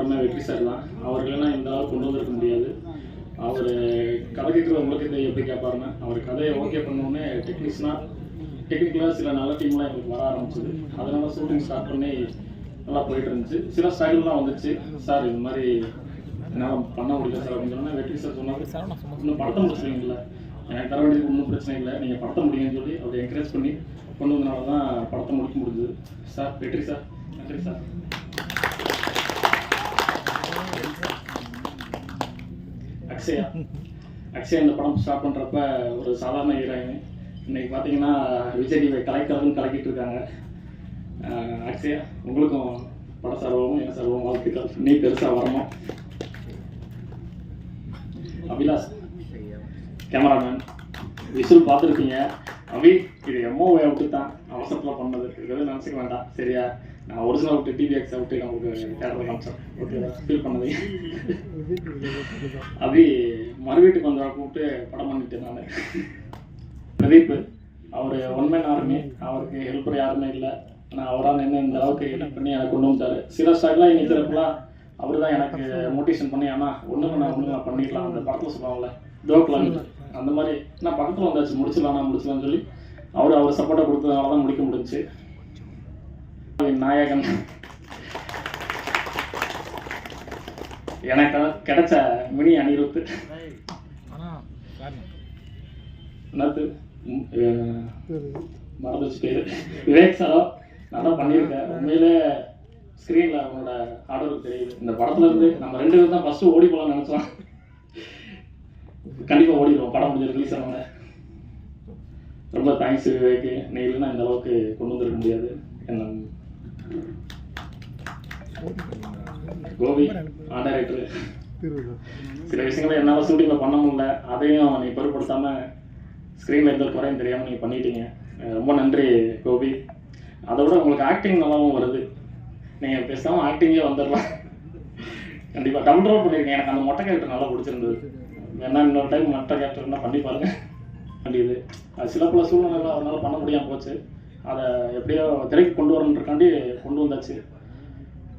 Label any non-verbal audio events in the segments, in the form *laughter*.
உருவாருக்கு வெற்றி சார் தான். அவர்களெல்லாம் இந்த அளவுக்கு கொண்டு வந்திருக்க முடியாது. அவர் கதை உங்களுக்கு இதை எப்படி கேட்பாருன்னா. அவர் கதையை ஓகே பண்ணோடனே டெக்னிக்ஸ்னால் டெக்னிக்கலாக சில நல்ல டீம்லாம் எங்களுக்கு வர ஆரம்பிச்சது. அதனால ஷூட்டிங் ஸ்டார்ட் பண்ணி நல்லா போயிட்டு இருந்துச்சு. சில ஸ்டைல்லாம் வந்துச்சு. சார் இது மாதிரி என்னால் பண்ண முடியல சார் அப்படின்னு சொன்னால் வெற்றி சார் சொன்னாரு. இன்னும் படத்தை முடிச்சிருவீங்களா எனக்கு தர வேண்டியது ஒன்றும் பிரச்சனை இல்லை. நீங்கள் படத்தை முடியுங்கன்னு சொல்லி அவரை என்கரேஜ் பண்ணி கொண்டு வந்தனால தான் படத்தை முடிக்க முடிஞ்சது. சார் வெற்றி சார் நன்றி சார் அக்ஷயா. அக்ஷயா இந்த படம் ஸ்டார்ட் பண்ணுறப்ப ஒரு சாதாரண ஹீரோயின் இன்னைக்கு பார்த்தீங்கன்னா விஜய் இவை கலைக்கிறதுன்னு கலக்கிட்டு இருக்காங்க. அக்ஷயா உங்களுக்கும் பட சர்வமும் என் சர்வம் வாழ்த்துக்கள். நீ பெருசாக வரணும் அபிலாஷ் கேமராமேன் விசில் பார்த்துருக்கீங்க அபி இது எம்ஓ அவுட்டு தான் அவசரத்தில் பண்ணது. எதுவும் நினச்சிக்க வேண்டாம். சரியா? நான் ஒரிஜினல் விட்டு டிவிஎக்ஸ் விட்டு நமக்கு தேட்டரில் காமிச்சேன் ஓகே ஃபீல் பண்ணது. *laughs* அபி மறுவீட்டுக்கு வந்தவரை கூப்பிட்டு படம் பண்ணிட்டேன் நான் பிரதீப் அவர் ஒன் மேன் ஆர்மி அவருக்கு ஹெல்ப்பர் யாருமே இல்லை. ஆனால் அவரால் நின்று இந்த அளவுக்கு ஹெல்ப் பண்ணி எனக்கு கொண்டு வந்தார். சில ஸ்டாக்லாம் நிற்கிறப்பெல்லாம் அவர் தான் எனக்கு மோட்டிவேஷன் பண்ணி ஆனால் ஒன்று நான் ஒன்று நான் பண்ணிடலாம். அந்த படத்தில் சொல்லுவாங்கல்ல தோக்கலாம் அந்த மாதிரி நான் பக்கத்தில் வந்தாச்சு முடிச்சிடலாம் நான் முடிச்சலாம்னு சொல்லி அவர் அவர் சப்போர்ட்டை கொடுத்ததுனால தான் முடிக்க முடிஞ்சுச்சு. என் நாயகன். எனக்கு கிடைச்ச மினி அனிருத்து என்னது? மறந்துச்சு பேர். விவேக் சாரோ நல்லா பண்ணியிருக்கேன் உண்மையிலே ஸ்க்ரீனில் அவனோட ஆர்டர் தெரியுது. இந்த படத்துல இருந்து நம்ம ரெண்டு பேரும் தான் ஃபஸ்ட்டு ஓடி போகலாம்னு நினச்சோம். கண்டிப்பாக ஓடிடுவோம். படம் முடிஞ்சு ரிலீஸ் ஆனவங்க ரொம்ப தேங்க்ஸ் விவேக். நீ இல்லைன்னா இந்த அளவுக்கு கொண்டு வந்துருக்க முடியாது. என்ன கோபி ஆர்ட் டைரக்டர் சில விஷயங்களை என்னால் ஷூட்டிங்கில் பண்ண முடியல. அதையும் நீ பொருட்படுத்தாமல் ஸ்க்ரீனில் எந்த குறையும் தெரியாமல் நீங்கள் பண்ணிட்டீங்க. ரொம்ப நன்றி கோபி. அதை விட உங்களுக்கு ஆக்டிங் நல்லாவும் வருது. நீங்கள் பேசாமல் ஆக்டிங்கே வந்துடலாம். கண்டிப்பாக டபுள் ரோல் பண்ணியிருக்கேன் எனக்கு அந்த மொட்டை கேரக்டர் நல்லா பிடிச்சிருந்தது. வேணா இன்னொரு டைம் மொட்டை கேரக்டர்னா பண்ணி பாருங்க. வேண்டியது. அது சில பல சூழ்நிலைகள் அவரால் பண்ண முடியாமல் போச்சு. அதை எப்படியோ திரைக்கு கொண்டு வரணுன்றக்காண்டி கொண்டு வந்தாச்சு.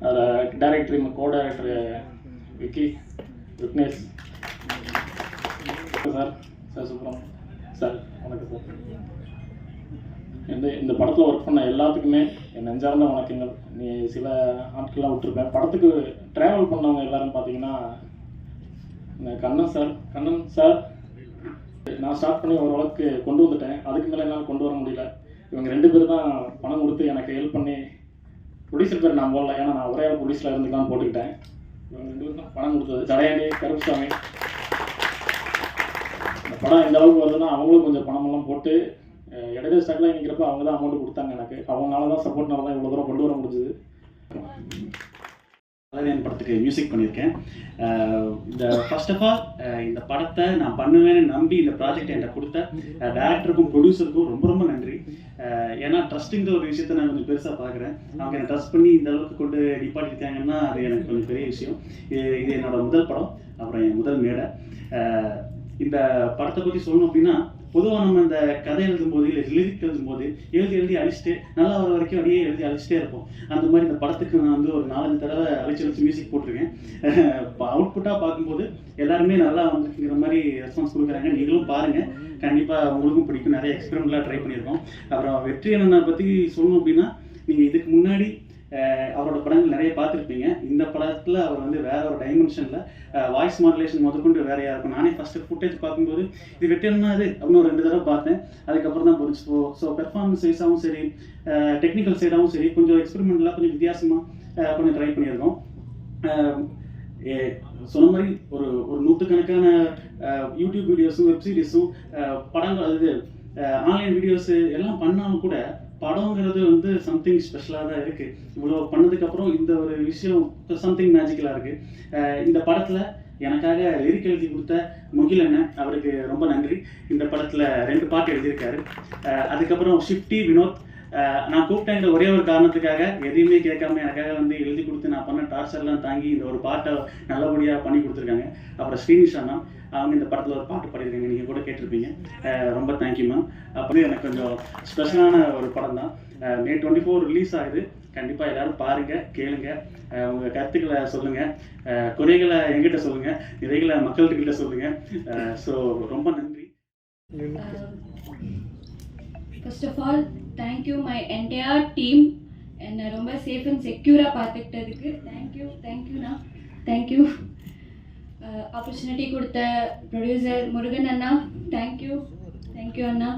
அதில் director co director Vicky Vignesh. Sir sir Subram. Sir வணக்கம் சார். இந்த இந்த படத்தில் ஒர்க் பண்ண எல்லாத்துக்குமே என் நெஞ்சார்ந்த வணக்கங்கள். நீ சில ஆட்கள்லாம் விட்டுருப்பேன். படத்துக்கு ட்ராவல் பண்ணவங்க எல்லாரும் பார்த்தீங்கன்னா இந்த கண்ணன் சார் கண்ணன் சார் நான் ஸ்டார்ட் பண்ணி ஓரளவுக்கு கொண்டு வந்துட்டேன். அதுக்கு மேலே என்னால் கொண்டு வர முடியல. இவங்க ரெண்டு பேரும் தான் பணம் கொடுத்து எனக்கு ஹெல்ப் பண்ணி ப்ரொடியூசர் பேர் நான் போடல. ஏன்னா நான் ஒரே ப்ரொடியூசரில் தான் போட்டுக்கிட்டேன். இவங்க ரெண்டு பேரும் தான் பணம் கொடுத்தது. ஜடையாண்டி கருப்புசாமி. இந்த படம் இந்த அளவுக்கு வருதுன்னா அவங்களும் கொஞ்சம் பணமெல்லாம் போட்டு அஹ், இடையில ஸ்டாக்லாம் நிற்கிறப்ப அவங்க தான் அமௌண்ட் கொடுத்தாங்க எனக்கு. அவங்களால தான் சப்போர்ட்னால தான் இவ்வளோ தூரம் கொண்டு வர முடிஞ்சது. கலைஞன் படத்துக்கு மியூசிக் பண்ணியிருக்கேன் இந்த ஃபர்ஸ்ட் ஆஃப் ஆல் இந்த படத்தை நான் பண்ணுவேன்னு நம்பி இந்த ப்ராஜெக்ட் என்கிட்ட கொடுத்த டேரக்டருக்கும் ப்ரொடியூசருக்கும் ரொம்ப ரொம்ப நன்றி. ஏன்னா ட்ரஸ்ட்டுங்கிற ஒரு விஷயத்த நான் கொஞ்சம் பெருசாக பார்க்குறேன். அவங்க என்னை ட்ரஸ்ட் பண்ணி இந்த அளவுக்கு கொண்டு நிப்பாட்டிருக்காங்கன்னா அது எனக்கு கொஞ்சம் பெரிய விஷயம். இது இது என்னோட முதல் படம் அப்புறம் என் முதல் மேடை. இந்த படத்தை பற்றி சொல்லணும் அப்படின்னா பொதுவாக நம்ம இந்த கதை எழுதும்போது இல்லை லிரிக் எழுதும்போது எழுதி எழுதி அழிச்சிட்டு நல்லா வர வரைக்கும் அப்படியே எழுதி அழிச்சிட்டே இருப்போம். அந்த மாதிரி இந்த படத்துக்கு நான் வந்து ஒரு நாலஞ்சு தடவை அழிச்சு அழிச்சு மியூசிக் போட்டிருக்கேன். இப்போ அவுட்புட்டாக பார்க்கும்போது எல்லாருமே நல்லா வந்துருக்குங்கிற மாதிரி ரெஸ்பான்ஸ் கொடுக்குறாங்க. நீங்களும் பாருங்கள் கண்டிப்பாக உங்களுக்கும் பிடிக்கும். நிறைய எக்ஸ்பெரிமெண்ட்லாம் ட்ரை பண்ணியிருக்கோம். அப்புறம் வெற்றி அண்ணனை பற்றி சொல்லணும் அப்படின்னா நீங்கள் இதுக்கு முன்னாடி அவரோட படங்கள் நிறைய பார்த்துருப்பீங்க. இந்த படத்தில் அவர் வந்து வேற ஒரு டைமென்ஷனில் வாய்ஸ் மாடுலேஷன் முதற்கொண்டு வேறையாக இருக்கும் நானே ஃபஸ்ட்டு ஃபுட்டேஜ் பார்க்கும்போது இது வெற்றி அண்ணா அது அப்படின்னு ஒரு ரெண்டு தடவை பார்த்தேன். அதுக்கப்புறம் தான் புரிஞ்சு ஸோ ஸோ பெர்ஃபார்மன்ஸ் வைஸாகவும் சரி டெக்னிக்கல் சைடாகவும் சரி கொஞ்சம் எக்ஸ்பெரிமெண்ட்லாம் கொஞ்சம் வித்தியாசமாக கொஞ்சம் ட்ரை பண்ணியிருக்கோம். ஏ, சொன்ன மாதிரி ஒரு ஒரு நூற்றுக்கணக்கான யூடியூப் வீடியோஸும் வெப் சீரிஸும் படங்கள் அது ஆன்லைன் வீடியோஸ் எல்லாம் பண்ணாலும் கூட படங்கிறது வந்து சம்திங் ஸ்பெஷலாக தான் இருக்குது இவ்வளோ பண்ணதுக்கப்புறம் இந்த ஒரு விஷயம் சம்திங் மேஜிக்கலாக இருக்குது இந்த படத்தில் எனக்காக லிரிக் எழுதி கொடுத்த முகில் அவருக்கு ரொம்ப நன்றி. இந்த படத்தில் ரெண்டு பாட்டு எழுதியிருக்காரு. அதுக்கப்புறம் ஷிஃப்டி வினோத் நான் கூப்பிட்டேங்கிற ஒரே ஒரு காரணத்துக்காக. எதையுமே கேட்காம எனக்காக வந்து எழுதி கொடுத்து நான் பண்ண டார்ச்சர்லாம் தாங்கி இந்த ஒரு பாட்டை நல்லபடியாக பண்ணி கொடுத்துருக்காங்க. அப்புறம் ஸ்ரீனிஷ் அண்ணா அவங்க இந்த படத்தில் ஒரு பாட்டு பாடியிருக்காங்க. நீங்கள் கூட கேட்டிருப்பீங்க. ரொம்ப தேங்க்யூ மேம் அப்புறம் எனக்கு கொஞ்சம் ஸ்பெஷலான ஒரு படம் தான். மே டுவெண்ட்டி ஃபோர் ரிலீஸ் ஆகுது. கண்டிப்பாக எல்லாரும் பாருங்கள் கேளுங்க. அஹ் உங்க கருத்துக்களை சொல்லுங்கள் குறைகளை எங்கிட்ட சொல்லுங்கள் நிறைகளை மக்கள்கிட்ட சொல்லுங்கள் ஸோ ரொம்ப நன்றி. First of all thank you my entire team என்னை ரொம்ப சேஃப் அண்ட் செக்யூராக பார்த்துக்கிட்டதுக்கு தேங்க்யூ தேங்க்யூண்ணா தேங்க்யூ ஆப்பர்ச்சுனிட்டி கொடுத்த ப்ரொடியூசர் முருகன் அண்ணா. Thank you thank you Anna.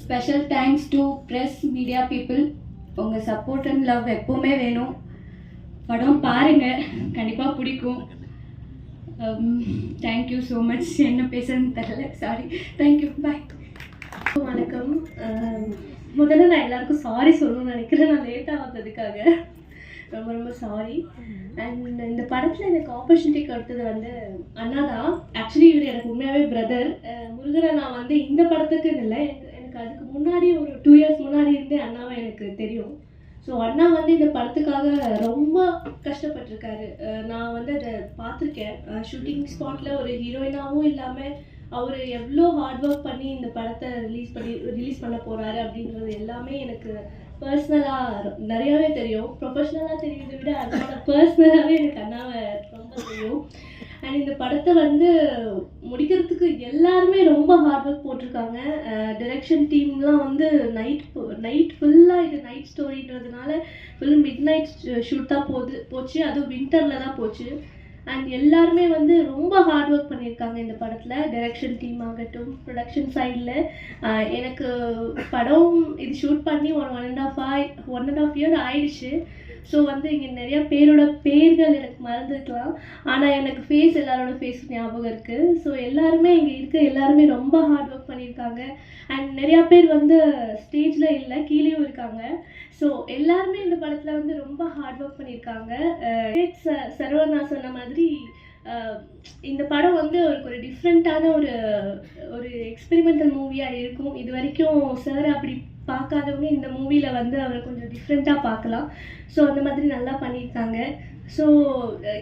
Special thanks to press media people உங்கள் சப்போர்ட் அண்ட் லவ் எப்போவுமே வேணும். படம் பாருங்கள் கண்டிப்பாக பிடிக்கும். தேங்க்யூ ஸோ மச் என்ன பேசுறதுன்னு தெரில சாரி தேங்க்யூ பாய் வணக்கம். முதல்ல நான் எல்லாருக்கும் சாரி சொல்லணும்னு நினைக்கிறேன். நான் லேட்டாக வந்ததுக்காக. ரொம்ப ரொம்ப சாரி அண்ட் இந்த படத்தில் எனக்கு ஆப்பர்ச்சுனிட்டி கொடுத்தது வந்து அண்ணா தான். ஆக்சுவலி இவர் எனக்கு உண்மையாகவே பிரதர் முருகரை நான் வந்து இந்த படத்துக்குன்னு இல்லை. எனக்கு எனக்கு அதுக்கு முன்னாடி ஒரு டூ இயர்ஸ் முன்னாடி இருந்தே அண்ணாவை எனக்கு தெரியும். ஸோ அண்ணா வந்து இந்த படத்துக்காக ரொம்ப கஷ்டப்பட்டிருக்காரு. நான் வந்து அதை பார்த்துருக்கேன். ஷூட்டிங் ஸ்பாட்டில் ஒரு ஹீரோயினாகவும் இல்லாமல் அவர் எவ்வளோ ஹார்ட் ஒர்க் பண்ணி இந்த படத்தை ரிலீஸ் பண்ணி ரிலீஸ் பண்ண போகிறாரு அப்படின்றது எல்லாமே எனக்கு பர்சனலாக நிறையாவே தெரியும். ப்ரொஃபஷ்னலாக தெரியுதை விட அதோட பர்சனலாகவே எனக்கு அண்ணாவை ரொம்ப தெரியும். அண்ட் இந்த படத்தை வந்து முடிக்கிறதுக்கு எல்லாருமே ரொம்ப ஹார்ட் ஒர்க் போட்டிருக்காங்க. டிரெக்ஷன் டீம்லாம் வந்து நைட் நைட் ஃபுல்லாக இது நைட் ஸ்டோரின்றதுனால ஃபுல் மிட் நைட் ஷூட் தான் போகுது போச்சு. அதுவும் வின்டரில் தான் போச்சு. அண்ட் எல்லாருமே வந்து ரொம்ப ஹார்ட் ஒர்க் பண்ணியிருக்காங்க இந்த படத்தில். டைரக்ஷன் டீம் ஆகட்டும் ப்ரொடக்ஷன் சைடில் எனக்கு படம் இது ஷூட் பண்ணி ஒரு ஒன் அண்ட் ஆஃப் ஆய் ஒன் அண்ட் ஆஃப் இயர் ஆயிடுச்சு. ஸோ வந்து இங்கே நிறையா பேரோட பேர்கள் எனக்கு மறந்துருக்கலாம். ஆனால் எனக்கு ஃபேஸ் எல்லாரோட ஃபேஸ் ஞாபகம் இருக்குது ஸோ எல்லாருமே இங்கே இருக்க எல்லாருமே ரொம்ப ஹார்ட் ஒர்க் பண்ணியிருக்காங்க. அண்ட் நிறையா பேர் வந்து ஸ்டேஜில் இல்லை கீழேயும் இருக்காங்க. ஸோ எல்லாருமே இந்த படத்தில் வந்து ரொம்ப ஹார்ட் ஒர்க் பண்ணியிருக்காங்க. சரவணா சொன்ன மாதிரி இந்த படம் வந்து ஒரு ஒரு டிஃப்ரெண்ட்டான ஒரு ஒரு எக்ஸ்பெரிமெண்டல் மூவியாக இருக்கும். இது வரைக்கும் சார் அப்படி பார்க்காதவங்க இந்த மூவியில் வந்து அவரை கொஞ்சம் டிஃப்ரெண்ட்டாக பார்க்கலாம். ஸோ அந்த மாதிரி நல்லா பண்ணியிருக்காங்க. ஸோ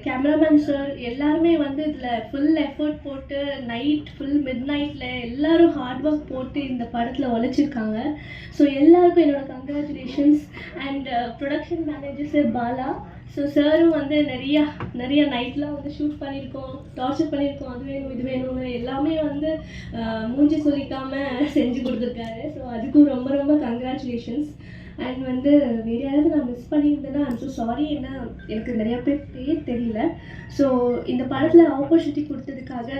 கேமராமேன் சார் எல்லாருமே வந்து இதில் ஃபுல் எஃபர்ட் போட்டு நைட் ஃபுல் மிட் நைட்டில் எல்லாரும் ஹார்ட் ஒர்க் போட்டு இந்த படத்தில் உழைச்சிருக்காங்க. ஸோ எல்லாருக்கும் என்னோட congratulations and production manager sir Bala. So சாரும் வந்து நிறையா நிறைய நைட்லாம் வந்து ஷூட் பண்ணியிருக்கோம் டார்ச்சர் பண்ணியிருக்கோம். அது வேணும் இது வேணும்னு எல்லாமே வந்து மூஞ்சி சொல்லிக்காமல் செஞ்சு கொடுத்துருக்காரு. ஸோ அதுக்கும் ரொம்ப கங்க்ராச்சுலேஷன்ஸ் அண்ட் வந்து வேறு யாராவது நான் மிஸ் பண்ணியிருந்தேன்னா ஐம் ஸோ சாரி ஏன்னா எனக்கு நிறையா பேர் பேர் தெரியல. ஸோ இந்த படத்தில் ஆப்பர்ச்சுனிட்டி கொடுத்ததுக்காக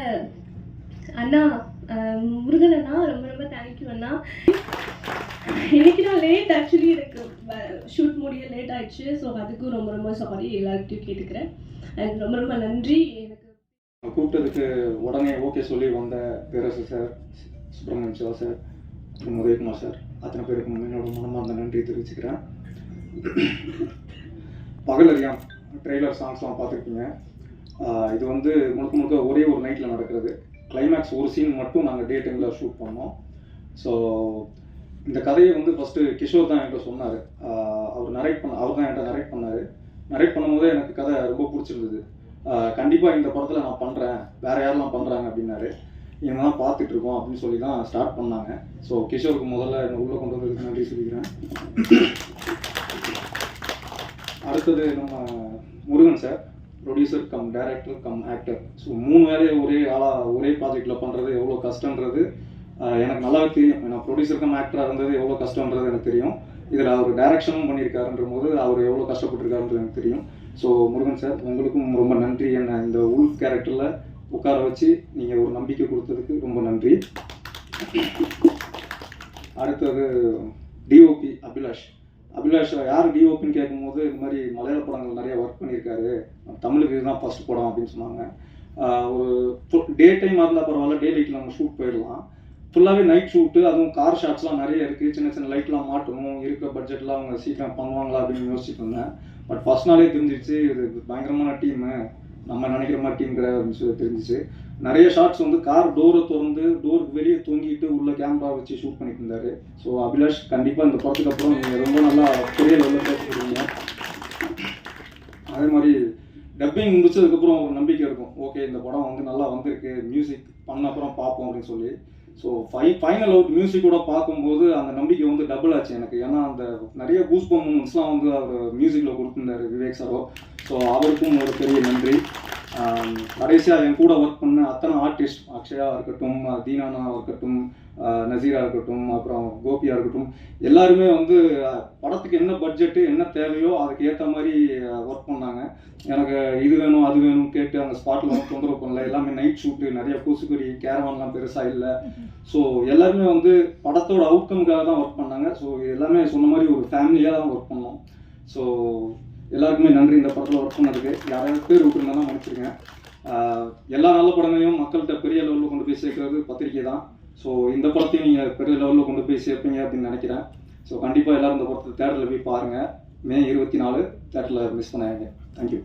அண்ணா முருகன் அண்ணா ரொம்ப ரொம்ப தேங்க்யூ அண்ணா. இன்னைக்கு நான் லேட் ஆக்சுவலி எனக்கு ஷூட் முடிய லேட் ஆயிடுச்சு. ஸோ அதுக்கும் ரொம்ப ரொம்ப சாரி எல்லார்கிட்டையும் கேட்டுக்கிறேன். அண்ட் ரொம்ப ரொம்ப நன்றி. எனக்கு கூப்பிட்டதுக்கு உடனே ஓகே சொல்லி வந்த Perarasu sir Subramaniam Siva sir Udhayakumar sir. அத்தனை பேருக்கும் என்னோட மனமார்ந்த நன்றி தெரிவிச்சுக்கிறேன். பகலறியாம் ட்ரெய்லர் சாங்ஸ்லாம் பார்த்துருக்கீங்க இது வந்து முழுக்க முழுக்க ஒரே ஒரு நைட்டில் நடக்கிறது. கிளைமேக்ஸ் ஒரு சீன் மட்டும் நாங்கள் டே டைமில் ஷூட் பண்ணோம். ஸோ இந்த கதையை வந்து ஃபஸ்ட்டு கிஷோர் தான் என்கிட்ட சொன்னார். அவர் நரேட் பண்ண அவர் தான் என்கிட்ட நரேட் பண்ணார். நரேட் பண்ணும்போதே எனக்கு கதை ரொம்ப பிடிச்சிருந்தது. கண்டிப்பாக இந்த படத்தில் நான் பண்ணுறேன் வேறு யாரெல்லாம் பண்ணுறாங்க அப்படின்னாரு. இவங்க தான் பார்த்துட்டு இருக்கோம் அப்படின்னு சொல்லி தான் ஸ்டார்ட் பண்ணாங்க. ஸோ கிஷோருக்கு முதல்ல என்னை உள்ளே கொண்டு வந்ததுக்கு நன்றி சொல்லிக்கிறேன். அடுத்தது நம்ம Murugan sir producer cum director cum actor so மூணு வேலையை ஒரே ஆளாக ஒரே ப்ராஜெக்டில் பண்ணுறது எவ்வளோ கஷ்டன்றது எனக்கு நல்லாவே தெரியும். நான் ப்ரொடியூசர் கம் ஆக்டராக இருந்தது எவ்வளோ கஷ்டன்றது எனக்கு தெரியும். இதில் அவர் டைரக்ஷனும் பண்ணியிருக்காருன்ற போது அவர் எவ்வளோ கஷ்டப்பட்டிருக்காருன்றது எனக்கு தெரியும். ஸோ முருகன் சார் உங்களுக்கும் ரொம்ப நன்றி. என்ன இந்த உல்ஃப் கேரக்டரில் உட்கார வச்சு நீங்கள் ஒரு நம்பிக்கை கொடுத்ததுக்கு ரொம்ப நன்றி. அடுத்தது டிஓபி அபிலாஷ். அபிலாஷ் யார் டிஓபின்னு கேட்கும்போது இந்த மாதிரி மலையாள படங்கள் நிறைய ஒர்க் பண்ணியிருக்காரு. தமிழுக்கு இதுதான் ஃபர்ஸ்ட் படம் அப்படின்னு சொன்னாங்க. ஒரு டே டைம் இருந்தால் பரவாயில்ல டே லைட்டில் நம்ம ஷூட் போயிடலாம். ஃபுல்லாகவே நைட் ஷூட்டு அதுவும் கார் ஷாட்ஸ்லாம் நிறைய இருக்குது சின்ன சின்ன லைட்லாம் மாட்டணும். இருக்க பட்ஜெட்லாம் அவங்க சீக்கிரம் பண்ணுவாங்களா அப்படின்னு யோசிச்சுட்டு இருந்தேன். பட் ஃபஸ்ட் நாளே தெரிஞ்சிச்சு இது பயங்கரமான டீமு நம்ம நினைக்கிற மாட்டேங்கிற டீம் தெரிஞ்சிச்சு. நிறைய ஷார்ட்ஸ் வந்து கார் டோரை திறந்து டோருக்கு வெளியே தூங்கிட்டு உள்ள கேமரா வச்சு ஷூட் பண்ணிட்டு இருந்தாரு. ஸோ அபிலாஷ் கண்டிப்பாக இந்த படத்துக்கு அப்புறம் நீங்கள் ரொம்ப நல்லா பெரிய லெவலில் பேசிக்கிறீங்க அதே மாதிரி டப்பிங் முடிச்சதுக்கப்புறம் ஒரு நம்பிக்கை இருக்கும். ஓகே இந்த படம் வந்து நல்லா வந்திருக்கு மியூசிக் பண்ண அப்புறம் பார்ப்போம் அப்படின்னு சொல்லி. ஸோ ஃபை ஃபைனல் அவுட் மியூசிக்கோட பார்க்கும்போது அந்த நம்பிக்கை வந்து டபுள் ஆச்சு எனக்கு. ஏன்னா அந்த நிறைய பூஸ் மூமெண்ட்ஸ்லாம் வந்து அவர் மியூசிக்கில் கொடுத்துருந்தாரு விவேக் சாரோ ஸோ அவருக்கும் ஒரு பெரிய நன்றி. கடைசியாக என் கூட ஒர்க் பண்ண அத்தனை ஆர்டிஸ்ட் அக்ஷயா இருக்கட்டும் தீனானா இருக்கட்டும் நசீராக நசீரா இருக்கட்டும் அப்புறம் கோபியா இருக்கட்டும் எல்லாருமே வந்து படத்துக்கு என்ன பட்ஜெட்டு என்ன தேவையோ அதுக்கு ஏற்ற மாதிரி ஒர்க் பண்ணாங்க. எனக்கு இது வேணும் அது வேணும் கேட்டு அந்த ஸ்பாட்டில் வந்து தொந்தரவு பண்ணல. எல்லாமே நைட் ஷூட்டு நிறைய பூசுக்கடி கேரவான்லாம் பெருசாக இல்லை. ஸோ எல்லாருமே வந்து படத்தோட அவுட்கமுக்காக தான் ஒர்க் பண்ணாங்க. ஸோ எல்லாமே சொன்ன மாதிரி ஒரு ஃபேமிலியாக தான் ஒர்க் பண்ணோம். ஸோ எல்லாருக்குமே நன்றி. இந்த படத்தில் ஒர்க் பண்ணதுக்கு. யாராவது பேர் விட்டுருந்தாலும் மன்னிச்சிருங்க. எல்லா நல்ல படங்களையும் மக்கள்கிட்ட பெரிய லெவலில் கொண்டு போய் சேர்க்கறது பத்திரிக்கை தான். ஸோ இந்த படத்தையும் நீங்கள் பெரிய லெவலில் கொண்டு போய் சேர்ப்பீங்க அப்படின்னு நினைக்கிறேன். ஸோ கண்டிப்பாக எல்லோரும் இந்த படத்தை தேட்டரில் போய் பாருங்கள் மே இருபத்தி நாலு தேட்டரில் மிஸ் பண்ணாங்க தேங்க்யூ